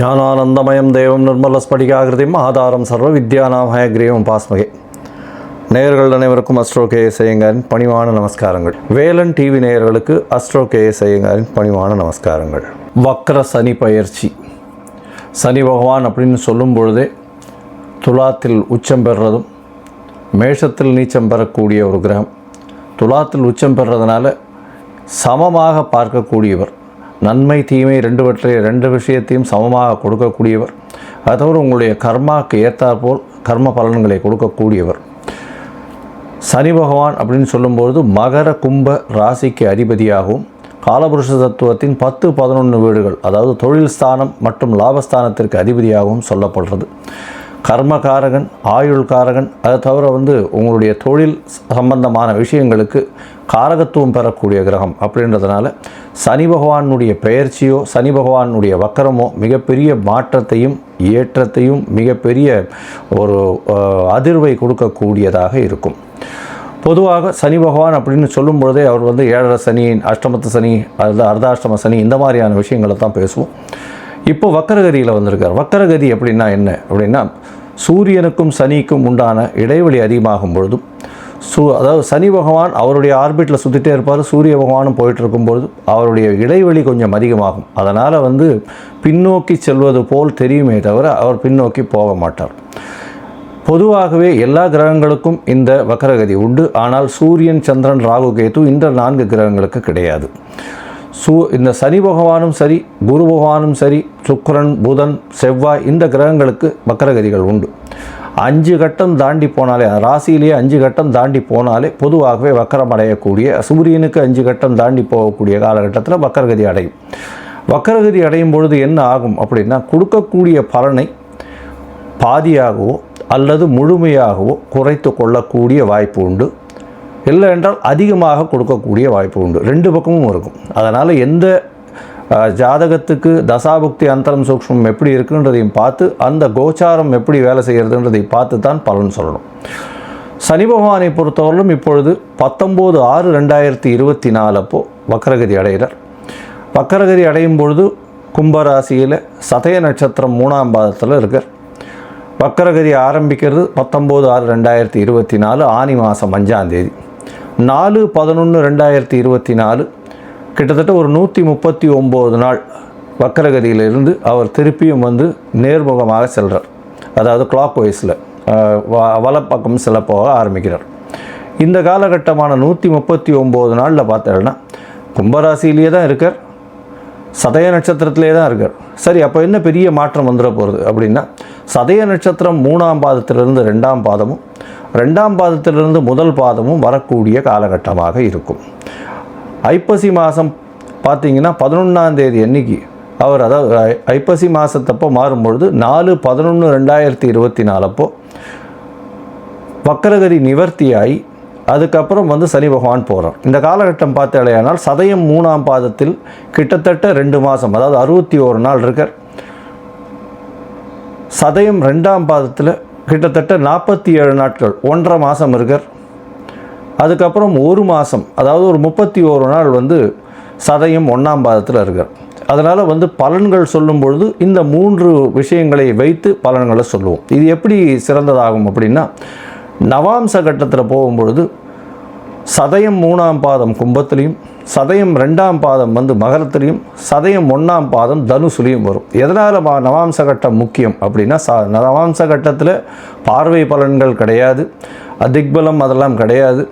ஞானானந்தமயம் தேவம் நிர்மலஸ்படிகாகிருதியும் ஆதாரம் சர்வ வித்யானாமய கிரீவம் பாஸ்மகே. நேயர்கள் அனைவருக்கும் அஸ்ட்ரோ கே ஐயங்காரின் பணிவான நமஸ்காரங்கள். வேலன் டிவி நேயர்களுக்கு அஸ்ட்ரோ கே ஐயங்காரின் பணிவான நமஸ்காரங்கள். வக்ர சனி பயிற்சி. சனி பகவான் அப்படின்னு சொல்லும் பொழுதே துலாத்தில் உச்சம் பெறுறதும் மேஷத்தில் நீச்சம் பெறக்கூடிய ஒரு கிரகம். துலாத்தில் உச்சம் பெறுறதுனால சமமாக பார்க்கக்கூடியவர். நன்மை தீமை ரெண்டுவற்றை ரெண்டு விஷயத்தையும் சமமாக கொடுக்கக்கூடியவர். அது தவிர உங்களுடைய கர்மாக்கு ஏற்றாற்போல் கர்ம பலன்களை கொடுக்கக்கூடியவர். சனி பகவான் அப்படின்னு சொல்லும்பொழுது மகர கும்ப ராசிக்கு அதிபதியாகவும் காலபுருஷ தத்துவத்தின் பத்து பதினொன்று வீடுகள் அதாவது தொழில் ஸ்தானம் மற்றும் லாபஸ்தானத்திற்கு அதிபதியாகவும் சொல்லப்படுறது. கர்மகாரகன் ஆயுள் காரகன் அதை தவிர வந்து உங்களுடைய தொழில் சம்பந்தமான விஷயங்களுக்கு காரகத்துவம் பெறக்கூடிய கிரகம் அப்படின்றதுனால சனி பகவானுடைய பெயர்ச்சியோ சனி பகவானுடைய வக்கரமோ மிகப்பெரிய மாற்றத்தையும் ஏற்றத்தையும் மிகப்பெரிய ஒரு அதிர்வை கொடுக்கக்கூடியதாக இருக்கும். பொதுவாக சனி பகவான் அப்படின்னு சொல்லும் பொழுதே அவர் வந்து ஏழரை சனி அஷ்டமத்து சனி அல்லது அர்த்தாஷ்டம சனி இந்த மாதிரியான விஷயங்களை தான் பேசுவோம். இப்போ வக்கரகதியில் வந்திருக்கார். வக்கரகதி அப்படின்னா என்ன? அப்படின்னா சூரியனுக்கும் சனிக்கும் உண்டான இடைவெளி அதிகமாகும் பொழுதும் சூ அதாவது சனி பகவான் அவருடைய ஆர்பிட்டில் சுற்றிட்டே இருப்பார் சூரிய பகவானும் போயிட்டு இருக்கும்பொழுது அவருடைய இடைவெளி கொஞ்சம் அதிகமாகும். அதனால் வந்து பின்னோக்கி செல்வது போல் தெரியுமே தவிர அவர் பின்னோக்கி போக மாட்டார். பொதுவாகவே எல்லா கிரகங்களுக்கும் இந்த வக்கரகதி உண்டு. ஆனால் சூரியன் சந்திரன் ராகு கேது இந்த நான்கு கிரகங்களுக்கு கிடையாது. சூ இந்த சனி பகவானும் சரி குரு பகவானும் சரி சுக்கரன் புதன் செவ்வாய் இந்த கிரகங்களுக்கு வக்கரகதிகள் உண்டு. அஞ்சு கட்டம் தாண்டி போனாலே ராசியிலேயே அஞ்சு கட்டம் தாண்டி போனாலே பொதுவாகவே வக்கரம் அடையக்கூடிய சூரியனுக்கு அஞ்சு கட்டம் தாண்டி போகக்கூடிய காலகட்டத்தில் வக்கரகதி அடையும். வக்கரகதி அடையும் பொழுது என்ன ஆகும் அப்படின்னா கொடுக்கக்கூடிய பலனை பாதியாகவோ அல்லது முழுமையாகவோ குறைத்து கொள்ளக்கூடிய வாய்ப்பு உண்டு. இல்லை என்றால் அதிகமாக கொடுக்கக்கூடிய வாய்ப்பு உண்டு. ரெண்டு பக்கமும் இருக்கும். அதனால் எந்த ஜாதகத்துக்கு தசாபுக்தி அந்தரம் சூக்ஷ்மம் எப்படி இருக்குன்றதையும் பார்த்து அந்த கோச்சாரம் எப்படி வேலை செய்கிறதுன்றதை பார்த்து தான் பலன் சொல்லணும். சனி பகவானை பொறுத்தவரையிலும் இப்பொழுது பத்தொம்போது ஆறு ரெண்டாயிரத்தி இருபத்தி நாலு அப்போது வக்கரகதி அடைகிறார். வக்கரகதி அடையும் பொழுது கும்பராசியில் சதய நட்சத்திரம் மூணாம் பாதத்தில் இருக்கார். வக்கரகதி ஆரம்பிக்கிறது பத்தொம்போது ஆறு ரெண்டாயிரத்தி இருபத்தி நாலு ஆனி மாதம் அஞ்சாந்தேதி நாலு பதினொன்று ரெண்டாயிரத்தி இருபத்தி நாலு. கிட்டத்தட்ட ஒரு நூற்றி முப்பத்தி ஒம்பது நாள் வக்கரகதியிலிருந்து அவர் திருப்பியும் வந்து நேர்முகமாக செல்கிறார் அதாவது கிளாக் வைஸில் வலப்பக்கம் செல்ல போக ஆரம்பிக்கிறார். இந்த காலகட்டமான நூற்றி முப்பத்தி ஒம்பது நாளில் பார்த்தேன்னா கும்பராசியிலேயே தான் இருக்கார். சதய நட்சத்திரத்திலே தான் இருக்கார். சரி அப்போ என்ன பெரிய மாற்றம் வந்துட போகிறது அப்படின்னா சதய நட்சத்திரம் மூணாம் பாதத்திலிருந்து ரெண்டாம் பாதமும் ரெண்டாம் பாதத்திலிருந்து முதல் பாதமும் வரக்கூடிய காலகட்டமாக இருக்கும். ஐப்பசி மாதம் பார்த்திங்கன்னா பதினொன்றாம் தேதி அன்னைக்கு அவர் அதாவது ஐ- ஐப்பசி மாதத்தப்போ மாறும்பொழுது நாலு பதினொன்று ரெண்டாயிரத்தி இருபத்தி நாலப்போ வக்கரகதி நிவர்த்தியாகி அதுக்கப்புறம் வந்து சனி பகவான் போகிறார் இந்த காலகட்டம் பார்த்தாலேயானால் சதயம் மூணாம் பாதத்தில் கிட்டத்தட்ட ரெண்டு மாதம் அதாவது அறுபத்தி ஓரு நாள் இருக்கார். சதயம் ரெண்டாம் பாதத்தில் கிட்டத்தட்ட நாற்பத்தி ஏழு நாட்கள் ஒன்றரை மாதம் இருக்கார். அதுக்கப்புறம் ஒரு மாதம் அதாவது ஒரு முப்பத்தி ஓரு நாள் வந்து சதயம் ஒன்றாம் பாதத்தில் இருக்கார். அதனால் வந்து பலன்கள் சொல்லும் பொழுது இந்த மூன்று விஷயங்களை வைத்து பலன்களை சொல்லுவோம். இது எப்படி சிறந்ததாகும் அப்படின்னா நவாம்ச கட்டத்தில் போகும்பொழுது சதயம் மூணாம் பாதம் கும்பத்திலையும் சதயம் ரெண்டாம் பாதம் வந்து மகரத்திலையும் சதயம் ஒன்றாம் பாதம் தனுசுலையும் வரும். எதனால் நவாம்ச கட்டம் முக்கியம் அப்படின்னா ச நவாம்ச கட்டத்தில் பார்வை பலன்கள் கிடையாது அதிக்பலம் அதெல்லாம் கிடையாது.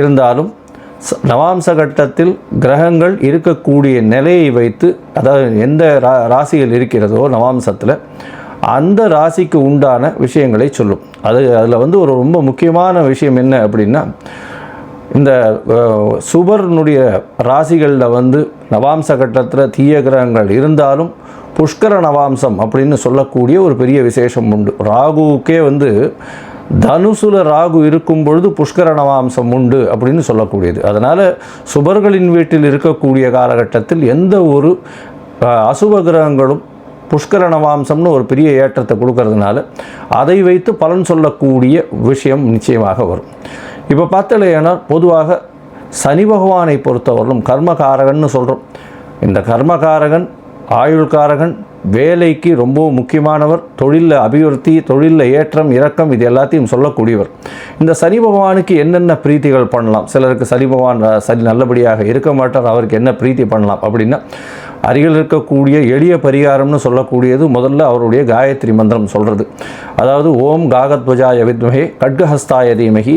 இருந்தாலும் நவாம்ச கட்டத்தில் கிரகங்கள் இருக்கக்கூடிய நிலையை வைத்து அதாவது எந்த ரா ராசியில் இருக்கிறதோ நவாம்சத்தில் அந்த ராசிக்கு உண்டான விஷயங்களை சொல்லும். அது அதில் வந்து ஒரு ரொம்ப முக்கியமான விஷயம் என்ன அப்படின்னா இந்த சுபர்னுடைய ராசிகளில் வந்து நவாம்ச கட்டத்தில் தீய கிரகங்கள் இருந்தாலும் புஷ்கர நவாம்சம் அப்படின்னு சொல்லக்கூடிய ஒரு பெரிய விசேஷம் உண்டு. ராகுவுக்கே வந்து தனுசுல ராகு இருக்கும் பொழுது புஷ்கர நவாம்சம் உண்டு அப்படின்னு சொல்லக்கூடியது. அதனால் சுபர்களின் வீட்டில் இருக்கக்கூடிய காலகட்டத்தில் எந்த ஒரு அசுப கிரகங்களும் புஷ்கர நவாம்சம்னு ஒரு பெரிய ஏற்றத்தை கொடுக்கறதுனால அதை வைத்து பலன் சொல்லக்கூடிய விஷயம் நிச்சயமாக வரும். இப்போ பார்த்தலையானால் பொதுவாக சனி பகவானை பொறுத்தவரையிலும் கர்மகாரகன்னு சொல்கிறோம் இந்த கர்மகாரகன் ஆயுள்காரகன் வேலைக்கு ரொம்ப முக்கியமானவர் தொழிலில் அபிவிருத்தி தொழிலில் ஏற்றம் இறக்கம் இது எல்லாத்தையும் சொல்லக்கூடியவர். இந்த சனி பகவானுக்கு என்னென்ன பிரீத்திகள் பண்ணலாம்? சிலருக்கு சனி பகவான் சனி நல்லபடியாக இருக்க மாட்டார் அவருக்கு என்ன பிரீத்தி பண்ணலாம் அப்படின்னா அருகில் இருக்கக்கூடிய எளிய பரிகாரம்னு சொல்லக்கூடியது முதல்ல அவருடைய காயத்ரி மந்திரம் சொல்கிறது அதாவது ஓம் காகத்வஜாய வித்மகே கட்கஹஸ்தாய தீமகி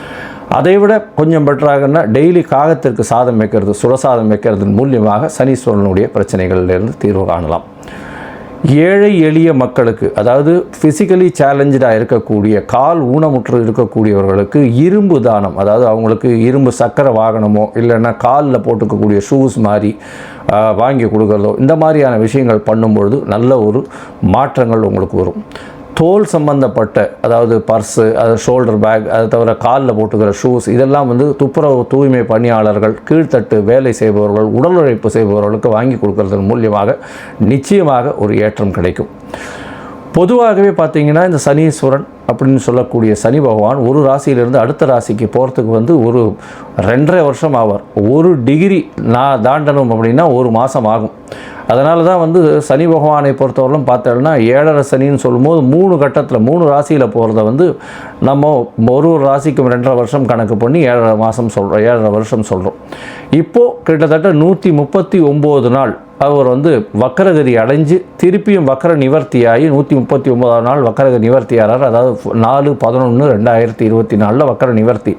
அதை விட கொஞ்சம் பெட்டராகனா டெய்லி காகத்திற்கு சாதம் வைக்கிறது சுரசாதம் வைக்கிறதன் மூலியமாக சனீஸ்வரனுடைய பிரச்சனைகளிலிருந்து தீர்வு காணலாம். ஏழை எளிய மக்களுக்கு அதாவது ஃபிசிக்கலி சேலஞ்சடாக இருக்கக்கூடிய கால் ஊனமுற்று இருக்கக்கூடியவர்களுக்கு இரும்பு தானம் அதாவது அவங்களுக்கு இரும்பு சக்கர வாகனமோ இல்லைன்னா காலில் போட்டுக்கக்கூடிய ஷூஸ் மாதிரி வாங்கி கொடுக்குறதோ இந்த மாதிரியான விஷயங்கள் பண்ணும்பொழுது நல்ல ஒரு மாற்றங்கள் உங்களுக்கு வரும். தோல் சம்பந்தப்பட்ட அதாவது பர்ஸு அது ஷோல்டர் பேக் அதை தவிர காலில் போட்டுக்கிற ஷூஸ் இதெல்லாம் வந்து துப்புரவு தூய்மை பணியாளர்கள் கீழ்த்தட்டு வேலை செய்பவர்கள் உடல் உழைப்பு செய்பவர்களுக்கு வாங்கி கொடுக்கறதன் மூலியமாக நிச்சயமாக ஒரு ஏற்றம் கிடைக்கும். பொதுவாகவே பார்த்தீங்கன்னா இந்த சனீஸ்வரன் அப்படின்னு சொல்லக்கூடிய சனி பகவான் ஒரு ராசியிலிருந்து அடுத்த ராசிக்கு போகிறதுக்கு வந்து ஒரு ரெண்டரை வருஷம் ஆவார். ஒரு டிகிரி நான் தாண்டணும் அப்படின்னா ஒரு மாதம் ஆகும். அதனால தான் வந்து சனி பகவானை பொறுத்தவரையிலும் பார்த்தோம்னா ஏழரை சனின்னு சொல்லும்போது மூணு கட்டத்தில் மூணு ராசியில் போகிறத வந்து நம்ம ஒரு ஒரு ராசிக்கும் ரெண்டரை வருஷம் கணக்கு பண்ணி ஏழரை மாதம் சொல்கிறோம் ஏழரை வருஷம் சொல்கிறோம் இப்போது கிட்டத்தட்ட நூற்றி முப்பத்தி ஒம்பது நாள் அவர் வந்து வக்கரகதி அடைஞ்சு திருப்பியும் வக்கர நிவர்த்தியாகி நூற்றி முப்பத்தி ஒன்பதாம் நாள் வக்கரகதி நிவர்த்தியாகிறார். அதாவது நாலு பதினொன்று ரெண்டாயிரத்தி இருபத்தி நாலில் வக்கர நிவர்த்தி.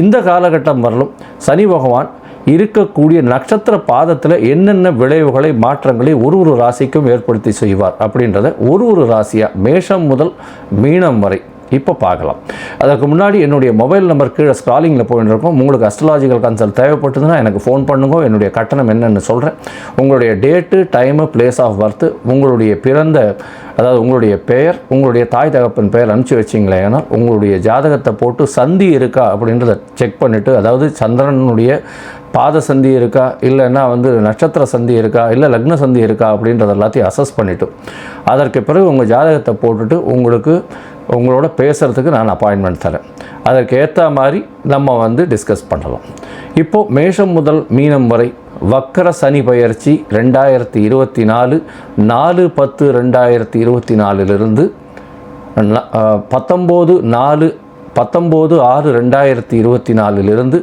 இந்த காலகட்டம் வரலும் சனி பகவான் இருக்கக்கூடிய நட்சத்திர பாதத்தில் என்னென்ன விளைவுகளை மாற்றங்களை ஒரு ஒரு ராசிக்கும் ஏற்படுத்தி செய்வார் அப்படின்றத ஒரு ஒரு ராசியாக மேஷம் முதல் மீனம் வரை இப்போ பார்க்கலாம். அதற்கு முன்னாடி என்னுடைய மொபைல் நம்பர் கீழே ஸ்க்ராலிங்கில் போயிட்டுருக்கோம் உங்களுக்கு அஸ்ட்ராலாஜிக்கல் கன்சல்ட் தேவைப்பட்டதுன்னா எனக்கு ஃபோன் பண்ணுங்க. என்னுடைய கட்டணம் என்னென்னு சொல்கிறேன் உங்களுடைய date time place of birth உங்களுடைய பிறந்த அதாவது உங்களுடைய பெயர் உங்களுடைய தாய் தகப்பன் பெயர் அனுப்பிச்சி வச்சிங்களே ஏன்னா உங்களுடைய ஜாதகத்தை போட்டு சந்தி இருக்கா அப்படின்றத செக் பண்ணிவிட்டு அதாவது சந்திரனுடைய பாத சந்தி இருக்கா? இல்லைன்னா வந்து நட்சத்திர சந்தி இருக்கா? இல்லை லக்ன சந்தி இருக்கா? அப்படின்றத எல்லாத்தையும் அசஸ் பண்ணிவிட்டு அதற்கு பிறகு உங்கள் ஜாதகத்தை போட்டுட்டு உங்களுக்கு உங்களோட பேசுகிறதுக்கு நான் அப்பாயின்மெண்ட் தரேன். அதற்கு ஏற்ற மாதிரி நம்ம வந்து டிஸ்கஸ் பண்ணலாம். இப்போது மேஷம் முதல் மீனம் வரை வக்கர சனி பயிற்சி ரெண்டாயிரத்தி இருபத்தி நாலு நாலு பத்து ரெண்டாயிரத்தி இருபத்தி நாலுலேருந்து பத்தொம்போது நாலு பத்தொம்போது ஆறு ரெண்டாயிரத்தி இருபத்தி நாலுலேருந்து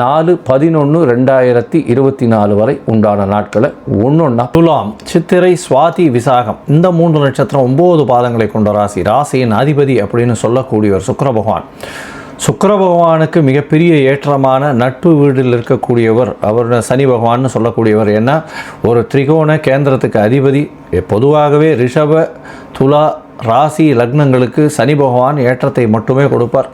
நாலு பதினொன்று ரெண்டாயிரத்தி இருபத்தி நாலு வரை உண்டான நாட்களை ஒன்றொன்னா துலாம் சித்திரை சுவாதி விசாகம் இந்த மூன்று நட்சத்திரம் ஒம்பது பாதங்களை கொண்ட ராசி. ராசியின் அதிபதி அப்படின்னு சொல்லக்கூடியவர் சுக்கர பகவான். சுக்கர பகவானுக்கு மிகப்பெரிய ஏற்றமான நட்பு வீட்டில் இருக்கக்கூடியவர் அவர் சனி பகவான்னு சொல்லக்கூடியவர். ஏன்னா ஒரு திரிகோண கேந்திரத்துக்கு அதிபதி பொதுவாகவே ரிஷப துலா ராசி லக்னங்களுக்கு சனி பகவான் ஏற்றத்தை மட்டுமே கொடுப்பார்.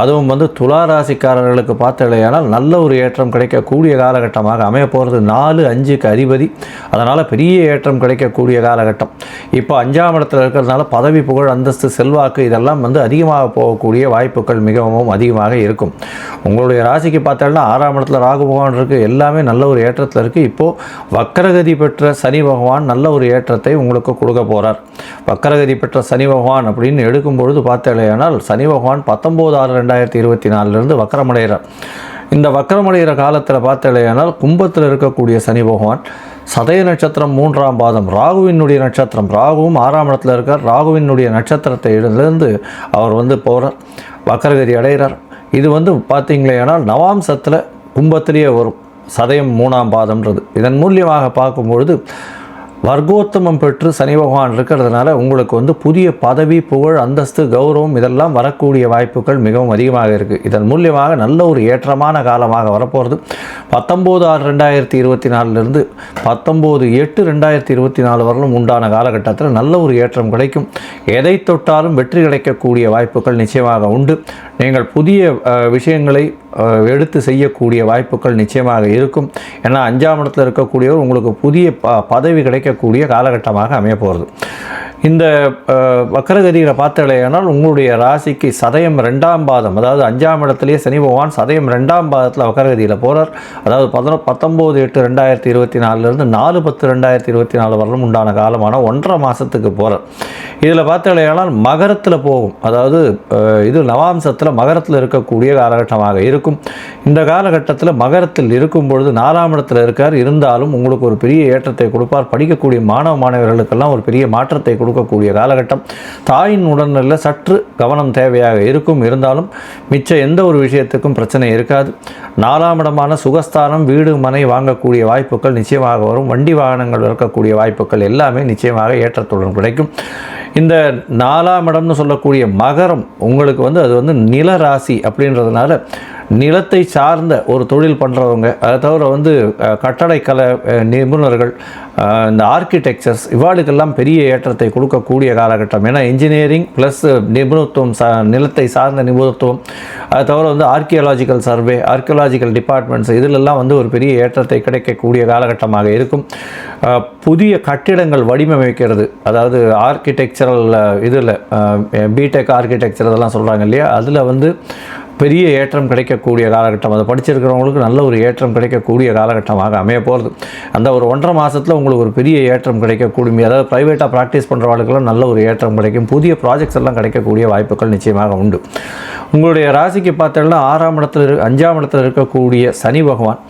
அதுவும் வந்து துலா ராசிக்காரர்களுக்கு பார்த்தலையானால் நல்ல ஒரு ஏற்றம் கிடைக்கக்கூடிய காலகட்டமாக அமைய போகிறது நாலு அஞ்சுக்கு அதிபதி. அதனால் பெரிய ஏற்றம் கிடைக்கக்கூடிய காலகட்டம். இப்போ அஞ்சாம் இடத்துல இருக்கிறதுனால பதவி புகழ் அந்தஸ்து செல்வாக்கு இதெல்லாம் வந்து அதிகமாக போகக்கூடிய வாய்ப்புகள் மிகவும் அதிகமாக இருக்கும். உங்களுடைய ராசிக்கு பார்த்தோம்னா ஆறாம் இடத்துல ராகு பகவான் இருக்குது எல்லாமே நல்ல ஒரு ஏற்றத்தில் இருக்குது இப்போது வக்கரகதி பெற்ற சனி பகவான் நல்ல ஒரு ஏற்றத்தை உங்களுக்கு கொடுக்க போகிறார் வக்கரகதி பெற்ற சனி பகவான் அப்படின்னு எடுக்கும்பொழுது பார்த்தாலேயானால் சனி பகவான் பத்தொம்போது ஆறு ரெண்டாயிரத்தி இருபத்தி நாலுலேருந்து வக்கரமடைகிறார். இந்த வக்கரமடைகிற காலத்தில் பார்த்தாலேயானால் கும்பத்தில் இருக்கக்கூடிய சனி பகவான் சதய நட்சத்திரம் மூன்றாம் பாதம் ராகுவினுடைய நட்சத்திரம் ராகுவும் ஆறாம் இடத்துல இருக்கார். ராகுவினுடைய நட்சத்திரத்தை இருந்து அவர் வந்து போகிறார் வக்கரகதி அடைகிறார். இது வந்து பார்த்தீங்களேனால் நவாம்சத்தில் கும்பத்திலேயே வரும் சதயம் மூணாம் பாதம்ன்றது. இதன் மூலியமாக பார்க்கும்பொழுது வர்க்கோத்தமம் பெற்று சனி பகவான் இருக்கிறதுனால உங்களுக்கு வந்து புதிய பதவி புகழ் அந்தஸ்து கௌரவம் இதெல்லாம் வரக்கூடிய வாய்ப்புகள் மிகவும் அதிகமாக இருக்குது இதன் மூலியமாக நல்ல ஒரு ஏற்றமான காலமாக வரப்போகிறது பத்தொம்போது ஆறு ரெண்டாயிரத்தி இருபத்தி நாலுலேருந்து பத்தொம்போது எட்டு ரெண்டாயிரத்தி இருபத்தி நாலு வரலும் உண்டான காலகட்டத்தில் நல்ல ஒரு ஏற்றம் கிடைக்கும். எதை தொட்டாலும் வெற்றி கிடைக்கக்கூடிய வாய்ப்புகள் நிச்சயமாக உண்டு. நீங்கள் புதிய விஷயங்களை எடுத்து செய்யக்கூடிய வாய்ப்புகள் நிச்சயமாக இருக்கும். ஏன்னா அஞ்சாம் இடத்தில் இருக்கக்கூடியவர் உங்களுக்கு புதிய ப பதவி கிடைக்கக்கூடிய காலகட்டமாக அமைய போகிறது இந்த அஹ், வக்கரகதியில் பார்த்தாலேயானால் உங்களுடைய ராசிக்கு சதயம் ரெண்டாம் பாதம் அதாவது அஞ்சாம் இடத்துலேயே சனி பகவான் சதயம் ரெண்டாம் பாதத்தில் வக்கரகதியில் போகிறார் அதாவது பதினோ பத்தொம்போது எட்டு ரெண்டாயிரத்தி இருபத்தி நாலுலேருந்து நாலு பத்து ரெண்டாயிரத்தி இருபத்தி நாலு வரலும் உண்டான காலமான ஒன்றரை மாதத்துக்கு போகிறார் இதில் பார்த்தாலேயானால் மகரத்தில் போகும். அதாவது இது நவாம்சத்தில் மகரத்தில் இருக்கக்கூடிய காலகட்டமாக இருக்கும். இந்த காலகட்டத்தில் மகரத்தில் இருக்கும் பொழுது நாலாம் இடத்துல இருக்கார். இருந்தாலும் உங்களுக்கு ஒரு பெரிய ஏற்றத்தை கொடுப்பார். படிக்கக்கூடிய மாணவ மாணவர்களுக்கெல்லாம் ஒரு பெரிய மாற்றத்தை கொடுக்கக்கூடிய காலகட்டம். தாயின் உடல்நிலையில் சற்று கவனம் தேவையாக இருக்கும். இருந்தாலும் மிச்ச எந்த ஒரு விஷயத்துக்கும் பிரச்சனை இருக்காது. நாலாம் இடமான சுகஸ்தானம் வீடு மனை வாங்கக்கூடிய வாய்ப்புகள் நிச்சயமாக வரும். வண்டி வாகனங்கள் இருக்கக்கூடிய வாய்ப்புகள் எல்லாமே நிச்சயமாக ஏற்றத்துடன் கிடைக்கும். இந்த நாலாம் இடம்னு சொல்லக்கூடிய மகரம் உங்களுக்கு வந்து அது வந்து நில ராசி அப்படின்றதுனால நிலத்தை சார்ந்த ஒரு தொழில் பண்ணுறவங்க அதை தவிர வந்து அஹ், கட்டடக்கலை நிபுணர்கள் இந்த ஆர்கிடெக்சர்ஸ் இவாளுக்கெல்லாம் பெரிய ஏற்றத்தை கொடுக்கக்கூடிய காலகட்டம். ஏன்னா இன்ஜினியரிங் ப்ளஸ் நிபுணத்துவம் சா நிலத்தை சார்ந்த நிபுணத்துவம் அதை தவிர வந்து ஆர்கியலாஜிக்கல் சர்வே ஆர்கியலாஜிக்கல் டிபார்ட்மெண்ட்ஸ் இதிலெல்லாம் வந்து ஒரு பெரிய ஏற்றத்தை கிடைக்கக்கூடிய காலகட்டமாக இருக்கும். புதிய கட்டிடங்கள் வடிவமைக்கிறது அதாவது ஆர்கிடெக்சரல் இதில் பிடெக் ஆர்கிடெக்சர் இதெல்லாம் சொல்கிறாங்க இல்லையா? அதில் வந்து பெரிய ஏற்றம் கிடைக்கக்கூடிய காலகட்டம். அதை படிச்சிருக்கிறவங்களுக்கு நல்ல ஒரு ஏற்றம் கிடைக்கக்கூடிய காலகட்டமாக அமைய போகிறது அந்த ஒரு ஒன்றரை மாதத்தில் உங்களுக்கு ஒரு பெரிய ஏற்றம் கிடைக்கக்கூடிய அதாவது ப்ரைவேட்டாக ப்ராக்டிஸ் பண்ணுறவர்களுக்கெல்லாம் நல்ல ஒரு ஏற்றம் கிடைக்கும். புதிய ப்ராஜெக்ட்ஸ் எல்லாம் கிடைக்கக்கூடிய வாய்ப்புகள் நிச்சயமாக உண்டு. உங்களுடைய ராசிக்கு பார்த்தோம்னா ஆறாம் இடத்துல இரு அஞ்சாம் இடத்துல இருக்கக்கூடிய சனி பகவான்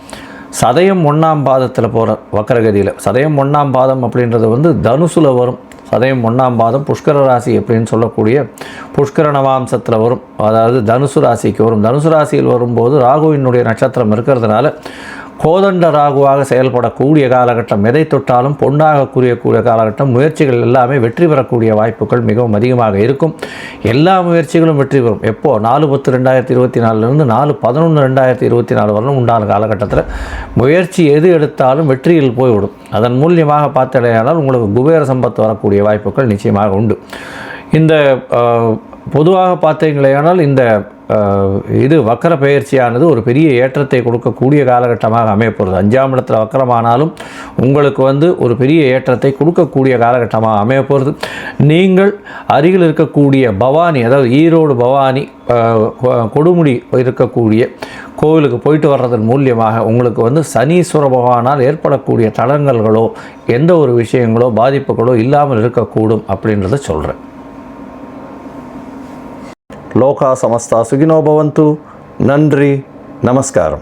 சதயம் ஒன்றாம் பாதத்தில் போகிற வக்கரகதியில். சதயம் ஒன்றாம் பாதம் அப்படின்றது வந்து தனுசுல வரும். சதயம் ஒன்றாம் பாதம் புஷ்கர ராசி அப்படின்னு சொல்லக்கூடிய புஷ்கர நவாம்சத்தில் வரும். அதாவது தனுசு ராசிக்கு வரும். தனுசு ராசியில் வரும்போது ராகுவினுடைய நட்சத்திரம் இருக்கிறதுனால கோதண்ட ராகுவாக செயல்படக்கூடிய காலகட்டம் எதை தொட்டாலும் பொன்னாக கூறியக்கூடிய காலகட்டம் முயற்சிகள் எல்லாமே வெற்றி பெறக்கூடிய வாய்ப்புகள் மிகவும் அதிகமாக இருக்கும். எல்லா முயற்சிகளும் வெற்றி பெறும். எப்போ? நாலு பத்து ரெண்டாயிரத்தி இருபத்தி நாலுலேருந்து நாலு பதினொன்று ரெண்டாயிரத்தி இருபத்தி நாலு வரலும் உண்டான காலகட்டத்தில் முயற்சி எது எடுத்தாலும் வெற்றியில் போய்விடும். அதன் மூலியமாக பார்த்தடையானால் உங்களுக்கு குபேர சம்பத்து வரக்கூடிய வாய்ப்புகள் நிச்சயமாக உண்டு. இந்த பொதுவாக பார்த்தீங்களேயானால் இந்த இது வக்கர பயிற்சியானது ஒரு பெரிய ஏற்றத்தை கொடுக்கக்கூடிய காலகட்டமாக அமையப்போகிறது அஞ்சாம் இடத்துல வக்கரமானாலும் உங்களுக்கு வந்து ஒரு பெரிய ஏற்றத்தை கொடுக்கக்கூடிய காலகட்டமாக அமையப்போகிறது நீங்கள் அருகில் இருக்கக்கூடிய பவானி அதாவது ஈரோடு பவானி கொடுமுடி இருக்கக்கூடிய கோவிலுக்கு போயிட்டு வர்றதன் மூலியமாக உங்களுக்கு வந்து சனீஸ்வர பகவானால் ஏற்படக்கூடிய தடங்கல்களோ எந்த ஒரு விஷயங்களோ பாதிப்புகளோ இல்லாமல் இருக்கக்கூடும் அப்படின்றத சொல்கிறேன் లోకా సమస్త సుగినోభవంతు నండ్రి నమస్కారం.